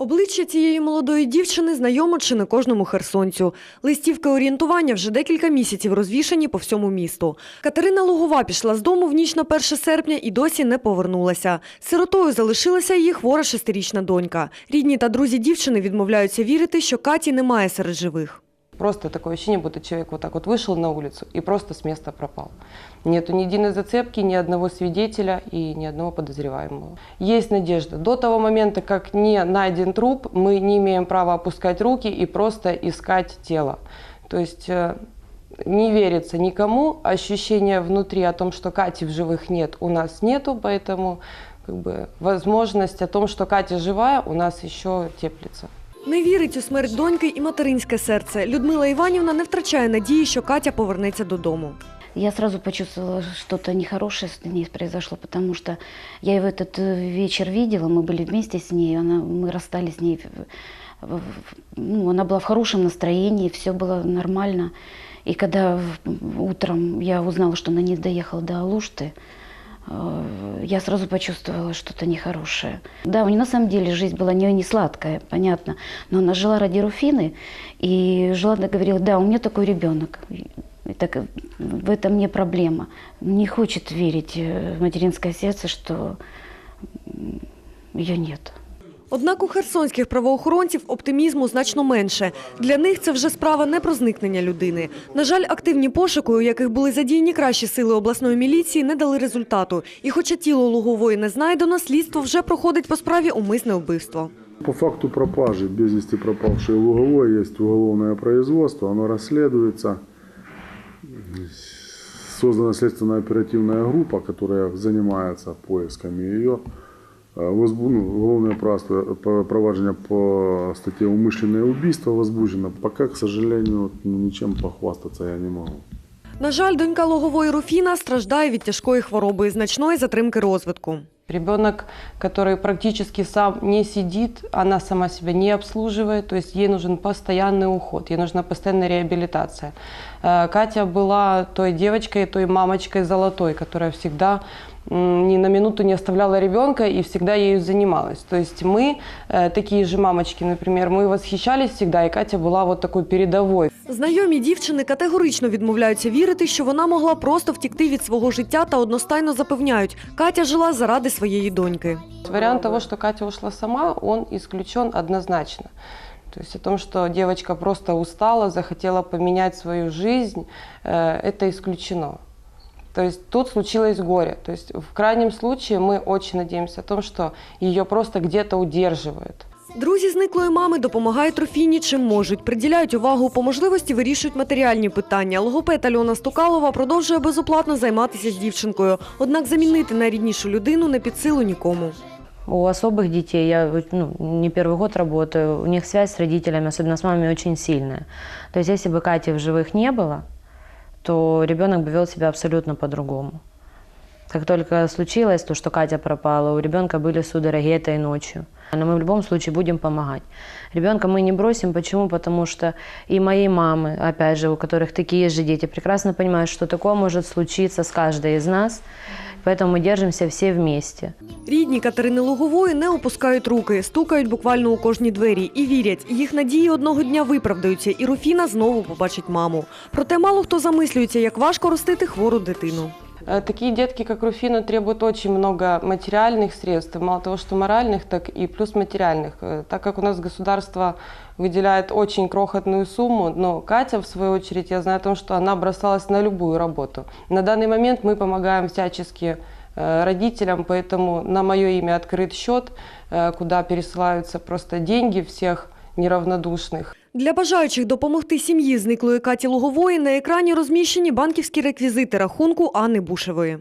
Обличчя цієї молодої дівчини знайомо чи не кожному херсонцю. Листівки орієнтування вже декілька місяців розвішані по всьому місту. Катерина Лугова пішла з дому в ніч на 1 серпня і досі не повернулася. Сиротою залишилася її хвора шестирічна донька. Рідні та друзі дівчини відмовляються вірити, що Каті немає серед живих. Просто такое ощущение, будто человек вот так вот вышел на улицу и просто с места пропал. Нету ни единой зацепки, ни одного свидетеля и ни одного подозреваемого. Есть надежда. До того момента, как не найден труп, мы не имеем права опускать руки и просто искать тело. То есть э, не верится никому, ощущение внутри о том, что Кати в живых нет, у нас нету, поэтому как бы, возможность о том, что Катя живая, у нас еще теплится. Не вірить у смерть доньки і материнське серце. Людмила Іванівна не втрачає надії, що Катя повернеться додому. Я сразу почувствовала, что-то нехорошее с ней произошло, потому что я ее в этот э, вечер видела, мы были вместе с ней, она, мы расстались с ней, в- в- в- ну, она была в хорошем настроении, все было нормально. И когда в- утром я узнала, что она не доехала до Алушты, э, я сразу почувствовала что-то нехорошее. Да, у нее на самом деле жизнь была не, не сладкая, понятно, но она жила ради Руфины и жила, да, говорила, да, у меня такой ребенок. И так э, в этом не проблема. Не хочет верить э, материнское сердце, что ее нет. Однак у херсонських правоохоронців оптимізму значно менше. Для них це вже справа не про зникнення людини. На жаль, активні пошуки, у яких були задіяні кращі сили обласної міліції, не дали результату. І хоча тіло Лугової не знайдено, слідство вже проходить по справі умисне вбивство. По факту пропажи, без вести пропавшей Луговой, есть уголовное производство, оно расследуется. Создана следственная оперативная группа, которая занимается поисками ее. Э, возбу- ну, Уголовное право- по- проваджение по статье «Умышленное убийство» возбуждено. Пока, к сожалению, вот, ну, ничем похвастаться я не могу. На жаль, донька Лугової Руфіна страждає від тяжкої хвороби і значної затримки розвитку. Ребенок, который практически сам не сидит, она сама себя не обслуживает, то есть ей нужен постоянный уход, ей нужна постоянная реабилитация. Э, Катя была той девочкой, той мамочкой золотой, которая всегда м, ни на минуту не оставляла ребенка и всегда ею занималась. То есть мы, э, такие же мамочки, например, мы восхищались всегда, и Катя была вот такой передовой. Знайомі дівчини категорично відмовляються вірити, що вона могла просто втікти від свого життя та одностайно запевняють, Катя жила заради своєї доньки. Вариант того, что Катя ушла сама, он исключен однозначно. То есть о том, что девочка просто устала, захотела поменять свою жизнь, э, это исключено. То есть тут случилось горе. То есть в крайнем случае мы очень надеемся о том, что ее просто где-то удерживают. Друзі зниклої мами допомагають Руфіні чим можуть, приділяють увагу по можливості вирішують матеріальні питання. Логопед Альона Стукалова продовжує безоплатно займатися з дівчинкою. Однак замінити найріднішу людину не під силу нікому. У особых детей, я вот, ну, не первый год работаю, у них связь с родителями, особенно с мамами, очень сильная. То есть если бы Кати в живых не было, то ребенок бы вел себя абсолютно по-другому. Как только случилось то, что Катя пропала, у ребенка были судороги этой ночью. Но мы в любом случае будем помогать. Ребенка мы не бросим. Почему? Потому что и мои мамы, опять же, у которых такие же дети, прекрасно понимают, что такое может случиться с каждой из нас. Поэтому мы держимся все вместе. Рідні Катерини Лугової не опускають руки, стукають буквально у кожні двері і вірять, їх надії одного дня виправдаються, і Руфіна знову побачить маму. Проте мало хто замислюється, як важко ростити хвору дитину. Э, Такие детки, как Руфина, требуют очень много материальных средств, мало того, что моральных, так и плюс материальных. Э, Так как у нас государство выделяет очень крохотную сумму, но Катя, в свою очередь, я знаю о том, что она бросалась на любую работу. На данный момент мы помогаем всячески э, родителям, поэтому на мое имя открыт счет, куда пересылаются просто деньги всех неравнодушных. Для бажаючих допомогти сім'ї зниклої Каті Лугової на екрані розміщені банківські реквізити рахунку Анни Бушевої.